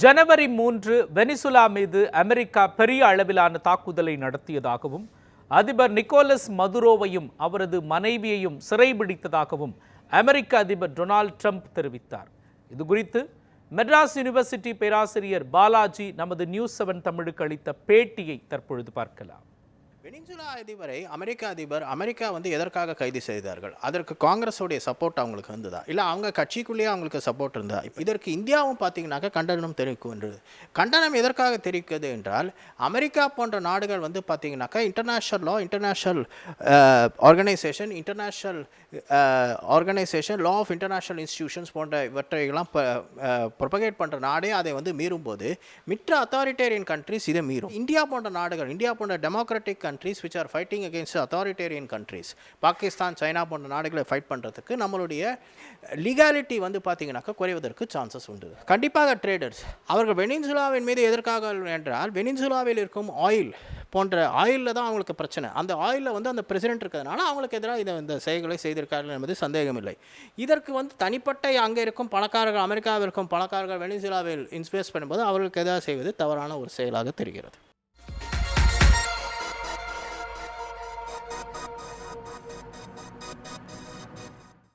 ஜனவரி மூன்று வெனிசுலா மீது அமெரிக்கா பெரிய அளவிலான தாக்குதலை நடத்தியதாகவும் அதிபர் நிக்கோலஸ் மதுரோவையும் அவரது மனைவியையும் சிறைபிடித்ததாகவும் அமெரிக்க அதிபர் டொனால்ட் ட்ரம்ப் தெரிவித்தார். இது குறித்து மெட்ராஸ் யூனிவர்சிட்டி பேராசிரியர் பாலாஜி நமது நியூஸ் செவன் தமிழுக்கு அளித்த பேட்டியை தற்பொழுது பார்க்கலாம். வெனிசுலா அதிபரை அமெரிக்க அதிபர் அமெரிக்கா வந்து எதற்காக கைது செய்தார்கள்? அதற்கு காங்கிரஸோடைய சப்போர்ட் அவங்களுக்கு இருந்ததா? இல்லை அவங்க கட்சிக்குள்ளேயே அவங்களுக்கு சப்போர்ட் இருந்தா இதற்கு இந்தியாவும் பார்த்தீங்கன்னாக்கா கண்டனம் தெரிவிக்கின்றது கண்டனம் எதற்காக தெரிவிக்கிறது என்றால் அமெரிக்கா போன்ற நாடுகள் வந்து பார்த்தீங்கன்னாக்கா international law international organization international organization law of international institutions போன்ற இவற்றையெல்லாம் ப்ரொபகேட் பண்ணுற நாடே அதை வந்து மீறும்போது மிற்ற அத்தாரிட்டேரியன் கண்ட்ரிஸ் இதை மீறும். இந்தியா போன்ற நாடுகள் இந்தியா போன்ற democratic countries which are fighting against authoritarian countries Pakistan China போன்ற நாடுகளை ஃபைட் பண்ணுறதுக்கு நம்மளுடைய லீகாலிட்டி வந்து பார்த்திங்கனாக்கா குறைவதற்கு சான்சஸ் உண்டு. கண்டிப்பாக ட்ரேடர்ஸ் அவர்கள் வெனின்சுலாவின் மீது எதற்காக என்றால் வெனின்சுலாவில் இருக்கும் ஆயில் போன்ற ஆயிலில் தான் அவங்களுக்கு பிரச்சனை. அந்த ஆயிலில் வந்து அந்த பிரசிடென்ட் இருக்கிறதுனால அவங்களுக்கு எதிராக இதை இந்த செயல்களை செய்திருக்கார்கள் என்பது சந்தேகமில்லை. இதற்கு வந்து தனிப்பட்ட அங்கே இருக்கும் பணக்காரர்கள் அமெரிக்காவில் இருக்கும் பணக்காரர்கள் வெனிசுலாவில் இன்ஸ்பேஸ் பண்ணும்போது அவர்களுக்கு எதிராக செய்வது தவறான ஒரு செயலாக தெரிகிறது.